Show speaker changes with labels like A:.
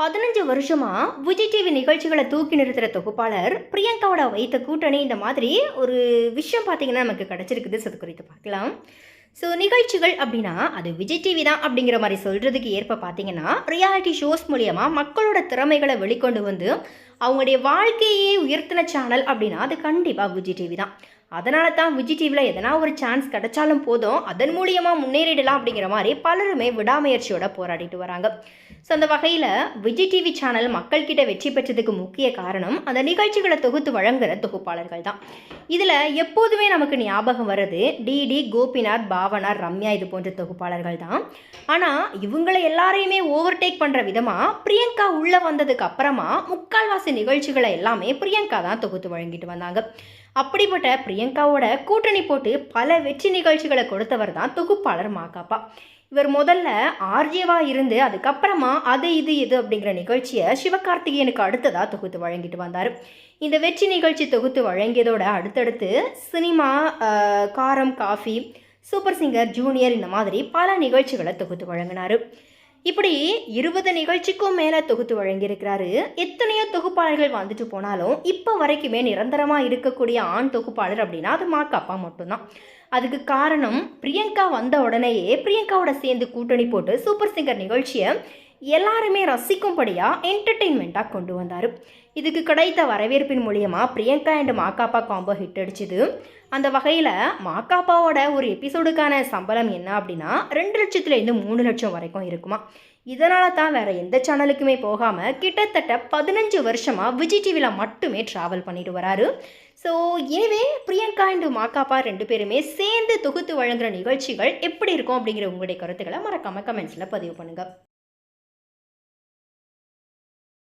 A: பதினஞ்சு வருஷமா விஜய் டிவி நிகழ்ச்சிகளை தூக்கி நிறுத்துற தொகுப்பாளர் பிரியங்காவோட வைத்த கூட்டணி இந்த மாதிரி ஒரு விஷயம் பார்த்தீங்கன்னா நமக்கு கிடைச்சிருக்குது. அது குறித்து பார்க்கலாம். ஸோ நிகழ்ச்சிகள் அப்படின்னா அது விஜய் டிவி தான் அப்படிங்கிற மாதிரி சொல்கிறதுக்கு ஏற்ப பார்த்தீங்கன்னா ரியாலிட்டி ஷோஸ் மூலியமா மக்களோட திறமைகளை வெளிக்கொண்டு வந்து அவங்களுடைய வாழ்க்கையே உயர்த்தின சேனல் அப்படின்னா அது கண்டிப்பாக விஜய் டிவி தான். அதனால தான் விஜய் டிவியில் எதனா ஒரு சான்ஸ் கிடைச்சாலும் போதும். அதன் மூலியமாக முன்னேறிடலாம் அப்படிங்கிற மாதிரி பலருமே விடாமுயற்சியோட போராடிட்டு வராங்க. ஸோ அந்த வகையில் விஜய் டிவி சேனல் மக்கள்கிட்ட வெற்றி பெற்றதுக்கு முக்கிய காரணம் அந்த நிகழ்ச்சிகளை தொகுத்து வழங்குற தொகுப்பாளர்கள் தான் இதில் எப்போதுமே நமக்கு ஞாபகம் வர்றது டிடி கோபிநாத் பாவனார் ரம்யா இது போன்ற தொகுப்பாளர்கள் தான் ஆனால் இவங்களை எல்லாரையுமே ஓவர்டேக் பண்ணுற விதமாக பிரியங்கா உள்ளே வந்ததுக்கு அப்புறமா முக்கால்வாசி நிகழ்ச்சிகளை எல்லாமே பிரியங்கா தான் தொகுத்து வழங்கிட்டு வந்தாங்க. அப்படிப்பட்ட பிரியங்காவோட கூட்டணி போட்டு பல வெற்றி நிகழ்ச்சிகளை கொடுத்தவர் தான் தொகுப்பாளர் மாகாப்பா. இவர் முதல்ல ஆர்ஜேவா இருந்து அதுக்கப்புறமா அது இது இது அப்படிங்கிற நிகழ்ச்சியை சிவகார்த்திகேயனுக்கு அடுத்ததாக தொகுத்து வழங்கிட்டு வந்தார். இந்த வெற்றி நிகழ்ச்சி தொகுத்து வழங்கியதோட அடுத்தடுத்து சினிமா காரம் காஃபி சூப்பர் சிங்கர் ஜூனியர் இந்த மாதிரி பல நிகழ்ச்சிகளை தொகுத்து வழங்கினார். இப்படி இருபது நிகழ்ச்சிக்கும் மேலே தொகுத்து வழங்கியிருக்கிறாரு. எத்தனையோ தொகுப்பாளர்கள் வந்துட்டு போனாலும் இப்போ வரைக்குமே நிரந்தரமாக இருக்கக்கூடிய ஆண் தொகுப்பாளர் அப்படின்னா அது மாக்காப்பா மட்டும்தான். அதுக்கு காரணம் பிரியங்கா வந்த உடனேயே பிரியங்காவோட சேர்ந்து கூட்டணி போட்டு சூப்பர் சிங்கர் நிகழ்ச்சியை எல்லாருமே ரசிக்கும்படியாக என்டர்டெயின்மெண்ட்டாக கொண்டு வந்தார். இதுக்கு கிடைத்த வரவேற்பின் மூலியமாக Priyanka and Makapa combo hit அடிச்சுது. அந்த வகையில் மாக்காப்பாவோட ஒரு எபிசோடுக்கான சம்பளம் என்ன அப்படின்னா ரெண்டு லட்சத்துலேருந்து மூணு லட்சம் வரைக்கும் இருக்குமா. இதனால தான் வேற எந்த சேனலுக்குமே போகாமல் கிட்டத்தட்ட பதினஞ்சு வருஷமாக விஜய் டிவியில் மட்டுமே ட்ராவல் பண்ணிட்டு வராரு. ஸோ எனவே பிரியங்கா அண்ட் மாக்காப்பா ரெண்டு பேருமே சேர்ந்து தொகுத்து வழங்குற நிகழ்ச்சிகள் எப்படி இருக்கும் அப்படிங்கிற உங்களுடைய கருத்துக்களை மறக்காம கமெண்ட்ஸில் பதிவு பண்ணுங்கள்